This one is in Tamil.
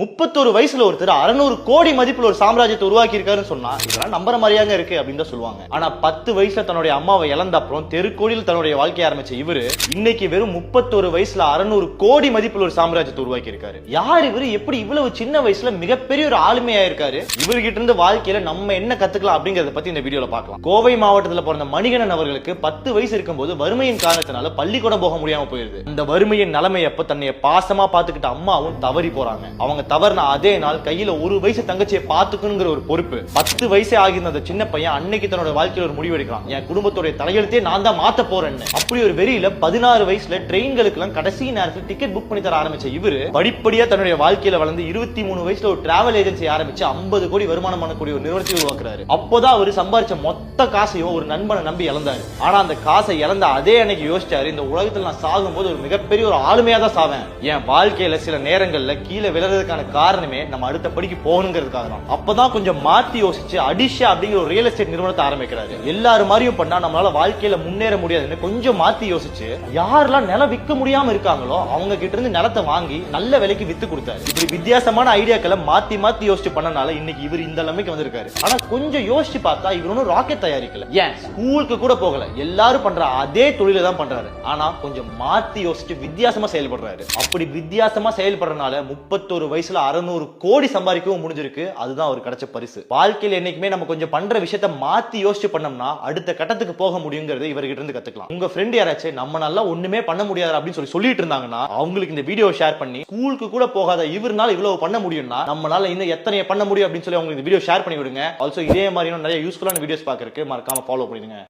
முப்பத்தொரு வயசுல ஒருத்தர் அறநூறு கோடி மதிப்புல ஒரு சாம்ராஜ்யத்தை உருவாக்கி இருக்காருன்னு சொன்னா இதெல்லாம் நம்புற மாதிரியாங்க இருக்கு அப்படின்னு தான் சொல்லுவாங்க. ஆனா பத்து வயசுல தன்னுடைய அம்மாவை இழந்த அப்புறம் தெருக்கோடியில் தன்னுடைய வாழ்க்கைய ஆரம்பிச்ச இவரு இன்னைக்கு வெறும் முப்பத்தொரு வயசுல அறநூறு கோடி மதிப்புல ஒரு சாம்ராஜ்யத்தை உருவாக்கி இருக்காரு யார் இவரு? எப்படி இவ்வளவு சின்ன வயசுல மிகப்பெரிய ஒரு ஆளுமையா இருக்காரு இவர்கிட்ட இருந்து வாழ்க்கையில நம்ம என்ன கத்துக்கலாம் அப்படிங்கறத பத்தி இந்த வீடியோல பார்க்கலாம். கோவை மாவட்டத்துல பிறந்த மணிகணன் அவர்களுக்கு பத்து வயசு இருக்கும்போது வறுமையின் காரணத்தினால பள்ளிக்கூடம் போக முடியாம போயிருது. அந்த வறுமையின் நிலைமை அப்ப தன்னை பாசமா பாத்துக்கிட்ட அம்மாவும் தவறி போறாங்க. அவங்க தவறுனா அதே நாள் கையில ஒரு வயசு தங்கச்சியை பாத்துக்கணுங்கிற ஒரு பொறுப்பு. பத்து வயசே ஆகியிருந்த அந்த சின்ன பையன் அன்னைக்கு தன்னோட வாழ்க்கையில ஒரு முடிவு எடுக்கிறான். என் குடும்பத்துடைய தலையெழுத்தே நான் தான் மாத்த போறேன்னு. அப்படி ஒரு வெறியில பதினாறு வயசுல ட்ரெயின்களுக்கு எல்லாம் கடைசி நேரத்தில் டிக்கெட் புக் பண்ணி தர ஆரம்பிச்ச இவரு படிப்படியா தன்னுடைய வாழ்க்கையில வளர்ந்து இருபத்தி மூணு வயசுல ஒரு டிராவல் ஏஜென்சி ஆரம்பிச்சு ஐம்பது கோடி வருமானம் பண்ணக்கூடிய ஒரு நிறுவனத்தை உருவாக்குறாரு. அப்போதான் அவர் சம்பாரிச்ச மொத்த காசையும் ஒரு நண்பனை நம்பி இழந்தாரு. ஆனா அந்த காசை இழந்த அதே அன்னைக்கு யோசிச்சாரு இந்த உலகத்துல நான் சாகும்போது ஒரு மிகப்பெரிய ஒரு ஆளுமையா தான் சாவேன். என் வாழ்க்கையில சில நேரங்கள்ல கீழே விழுறதுக்கான காரணமே நம்ம அடுத்த படிக்கு போகணுங்கிறதுக்காக தான். அப்பதான் கொஞ்சம் மாத்தி யோசிச்சு அடிஷா அப்படிங்கிற ஒரு ரியல் எஸ்டேட் நிறுவனத்தை ஆரம்பிக்கிறாரு. எல்லாரும் மாதிரியும் பண்ணா நம்மளால வாழ்க்கையில முன்னேற முடியாதுன்னு கொஞ்சம் மாத்தி யோசிச்சு யாரெல்லாம் நிலம் விற்க முடியாம இருக்காங்களோ அவங்க கிட்ட இருந்து நிலத்தை வாங்கி நல்ல விலைக்கு வித்து கொடுத்தாரு. இப்படி வித்தியாசமான ஐடியாக்களை மாத்தி மாத்தி யோசிச்சு பண்ணனால இன்னைக்கு இவர் இந்த நிலைமைக்கு வந்திருக்காரு. ஆனா கொஞ்சம் யோசிச்சு பார்த்தா இவர் ஒன்றும் ராக்கெட் தயாரிக்கல. ஏன் ஸ்கூலுக்கு கூட போகல. எல்லாரும் பண்ற அதே தொழில தான் பண்றாரு. ஆனா கொஞ்சம் மாத்தி யோசிச்சு வித்தியாசமா செயல்படுறாரு. அப்படி வித்தியாசமா செயல்படுறதுனால முப்பத்தொரு வயசுல அறுநூறு கோடி சம்பாதிக்கவும் முடிஞ்சிருக்கு. அதுதான் அவர் கிடைச்ச பரிசு. வாழ்க்கையில என்னைக்குமே நம்ம கொஞ்சம் பண்ற விஷயத்த மாத்தி யோசிச்சு பண்ணோம்னா அடுத்த கட்டத்துக்கு போக முடியுங்கிறது இவர்கிட்ட இருந்து கத்துக்கலாம். உங்க ஃப்ரெண்ட் யாராச்சும் நம்ம நல்லா ஒண்ணுமே பண்ண முடியாது அப்படின்னு சொல்லி சொல்லிட்டு இருந்தாங்கன்னா அவங்களுக்கு இந்த வீடியோ ஷேர் பண்ணி ஸ்கூலுக்கு கூட போகாத இவர்னால இவ்வளவு பண்ண முடியும்னா நம்மளால இன்னும் எத்தனை பண்ண முடியும் அப்படின்னு சொல்லி அவங்களுக்கு இந்த வீடியோ ஷேர் பண்ணி விடுங்க. ஆல்சோ இதே மாதிரி நிறைய யூஸ்ஃபுல்லான வீடியோஸ் பாக்குறதுக்கு மறக்காம ஃபாலோ பண்ணிடுங்க.